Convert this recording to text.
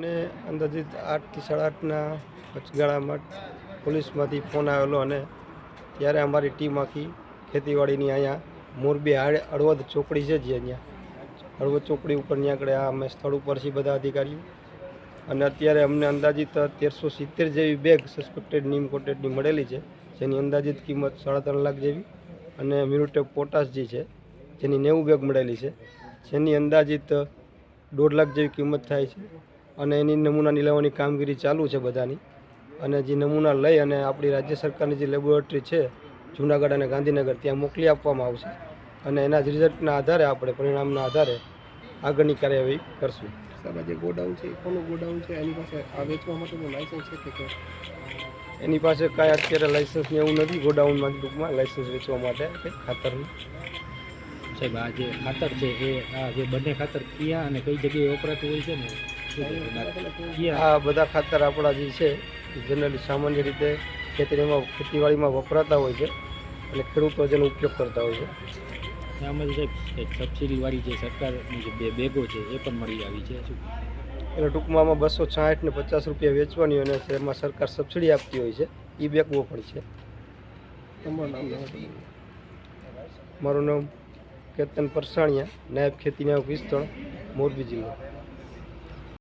અને અંદાજિત આઠથી સાડા આઠના વચગાળામાં પોલીસમાંથી ફોન આવેલો અને ત્યારે અમારી ટીમ આખી ખેતીવાડીની અહીંયા મોરબી હાડ હળવદ ચોકડી છે જે અહીંયા. હળવદ ચોકડી ઉપર ત્યાં આ અમે સ્થળ ઉપર છીએ બધા અધિકારીઓ. અને અત્યારે અમને અંદાજિત તેરસો સિત્તેર જેવી બેગ સસ્પેક્ટેડ નીમ કોટેડની મળેલી છે, જેની અંદાજિત કિંમત સાડા ત્રણ લાખ જેવી અને મ્યુટેક પોટાશ જે છે, જેની નેવું બેગ મળેલી છે, જેની અંદાજિત દોઢ લાખ જેવી કિંમત થાય છે. અને એની નમૂનાની લેવાની કામગીરી ચાલુ છે બધાની. અને જે નમૂના લઈ અને આપણી રાજ્ય સરકારની જે લેબોરેટરી છે જુનાગઢ અને ગાંધીનગર ત્યાં મોકલી આપવામાં આવશે. અને એના જ રિઝલ્ટના આધારે આપણે પરિણામના આધારે આગળની કાર્યવાહી કરશું. સાહેબ આ જે ગોડાઉન છે એ કોનું ગોડાઉન છે? એની પાસે આ વેચવા માટેનું લાઇસન્સ છે કે એની પાસે કાંઈ અત્યારે લાઇસન્સ ને એવું નથી ગોડાઉનમાં ટૂંકમાં લાઇસન્સ વેચવા માટે કે ખાતરનું સાહેબ આ જે ખાતર છે એ આ જે બંને ખાતર ક્યાં અને કઈ જગ્યાએ વપરાતું હોય છે ને? આ બધા ખાતર આપણા જે છે જનરલી સામાન્ય રીતે ખેતરીમાં ખેતીવાડીમાં વપરાતા હોય છે અને ખેડૂતો જેનો ઉપયોગ કરતા હોય છે. આમાં એક સબસિડીવાળી જે સરકારની જે બે બેગો છે એ પણ મળી આવી છે. શું? એટલે ટૂંકમાં આમાં બસો છાંઠ ને પચાસ રૂપિયા વેચવાની હોય અને એમાં સરકાર સબસિડી આપતી હોય છે. એ બેગો પણ છે. મારું નામ કેતન પરસાણીયા નાયબ ખેતી નાયક વિસ્તરણ મોરબી જિલ્લો.